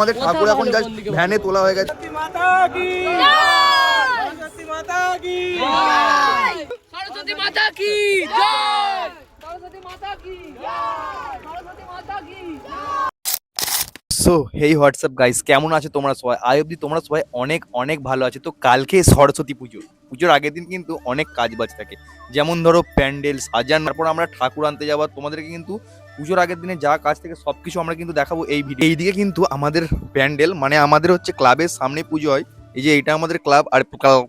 আমাদের ঠাকুর এখন জাস্ট ভ্যানে তোলা হয়ে গেছে। সো হেই হোয়াটসঅ্যাপ গাইস কেমন আছে তোমরা সবাই? আই অব্দি তোমরা সবাই অনেক অনেক ভালো আছে। তো কালকে সরস্বতী পুজো। পুজোর আগের দিন কিন্তু অনেক কাজ বাজ থাকে। যেমন ধরো প্যান্ডেল সাজান। তারপর আমরা ঠাকুর আনতে যাওয়া তোমাদেরকে কিন্তু পুজোর আগের দিনে যা কাজ থেকে সব কিছু আমরা কিন্তু দেখাবো এই ভিডিও এইদিকে কিন্তু আমাদের প্যান্ডেল মানে আমাদের হচ্ছে ক্লাবের সামনে পুজো হয়। এই যে এটা আমাদের ক্লাব, আর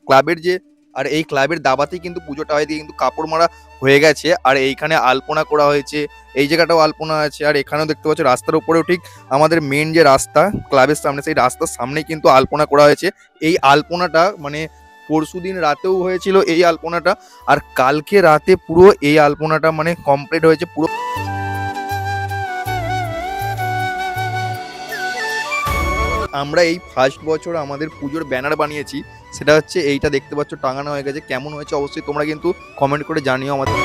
ক্লাবের যে, আর এই ক্লাবের দাবাতেই কিন্তু পুজোটা হয় কিন্তু কাপড় মারা হয়ে গেছে। আর এইখানে আলপনা করা হয়েছে, এই জায়গাটাও আলপনা আছে, আর এখানেও দেখতে পাচ্ছ রাস্তার উপরেও ঠিক আমাদের মেন যে রাস্তা, ক্লাবের সামনে, সেই রাস্তার সামনেই কিন্তু আলপনা করা হয়েছে। এই আলপনাটা মানে পরশুদিন রাতেও হয়েছিল এই আলপনাটা, আর কালকে রাতে পুরো এই আলপনাটা মানে কমপ্লিট হয়েছে পুরো আমরা এই ফার্স্ট বছর আমাদের পুজোর ব্যানার বানিয়েছি, সেটা হচ্ছে এইটা দেখতে পাচ্ছ, টাঙানো হয়ে গেছে। কেমন হয়েছে অবশ্যই তোমরা কিন্তু কমেন্ট করে জানিও আমাদের।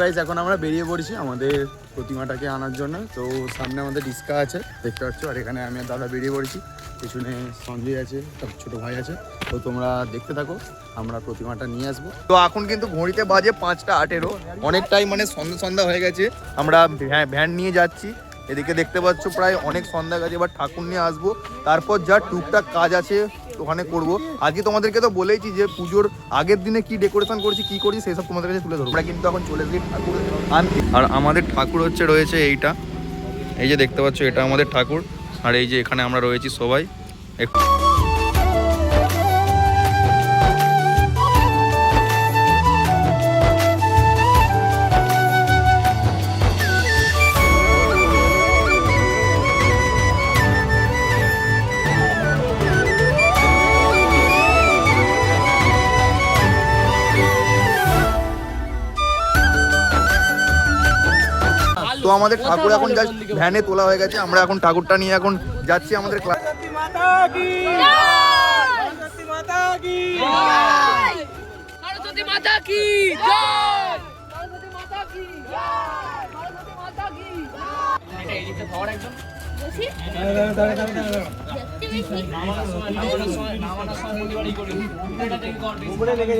গাইজ এখন আমরা বেরিয়ে পড়ছি আমাদের প্রতিমাটাকে আনার জন্য। তো সামনে আমাদের রিস্কা আছে, দেখতে পাচ্ছ? আর এখানে আমি আর দাদা বেরিয়ে পড়েছি। পেছনে সঞ্জয় আছে, তার ছোটো ভাই আছে। তো তোমরা দেখতে থাকো, আমরা প্রতিমাটা নিয়ে আসব। তো এখন কিন্তু ঘড়িতে বাজে পাঁচটা আটেরও অনেকটাই মানে সন্ধ্যা সন্ধ্যা হয়ে গেছে। আমরা ভ্যা- ভ্যান নিয়ে যাচ্ছি। এদিকে দেখতে পাচ্ছ প্রায় অনেক সন্ধ্যা গেছে, এবার ঠাকুর নিয়ে আসব। তারপর যা টুকটাক কাজ আছে, ওখানে করব। আজকে তোমাদেরকে তো বলেইছি যে পুজোর আগের দিনে কি ডেকোরেশন করেছি, কি করছি, সেসব তোমাদের কাছে তুলে ধরবো। কিন্তু এখন চলে এসেছি ঠাকুর আর আমাদের ঠাকুর হচ্ছে রয়েছে এইটা। এই যে দেখতে পাচ্ছ, এটা আমাদের ঠাকুর। আর এই যে এখানে আমরা রয়েছি সবাই। একটু তো আমাদের ঠাকুর এখন জাস্ট ভ্যানে তোলা হয়ে গেছে আমরা এখন ঠাকুরটা নিয়ে এখন যাচ্ছি আমাদের ক্লাস সরস্বতী মাতা কি? জয়! সরস্বতী মাতা কি? জয় সরস্বতী আগে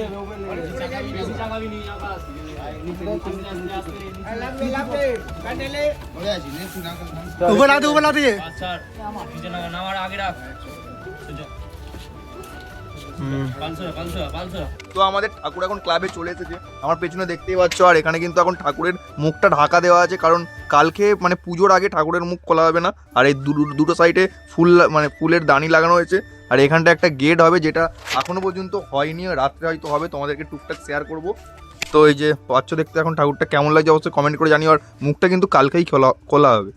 কি তো আমাদের ঠাকুর এখন ক্লাবে চলে এসেছে। আমার পেছনে দেখতেই পাচ্ছ, আর এখানে কিন্তু এখন ঠাকুরের মুখটা ঢাকা দেওয়া আছে, কারণ কালকে মানে পুজোর আগে ঠাকুরের মুখ খোলা হবে না, আর এই দুটো সাইডে ফুল মানে ফুলের দানি লাগানো হয়েছে। আর এখানটা একটা গেট হবে, যেটা এখনও পর্যন্ত হয়নি রাত্রে হয়তো হবে, তোমাদেরকে টুকটাক শেয়ার করব। তো এই যে, পাচ্ছ দেখতে এখন ঠাকুরটা কেমন লাগছে, অবশ্যই কমেন্ট করে জানিও, আর মুখটা কিন্তু কালকেই খোলা খোলা হবে।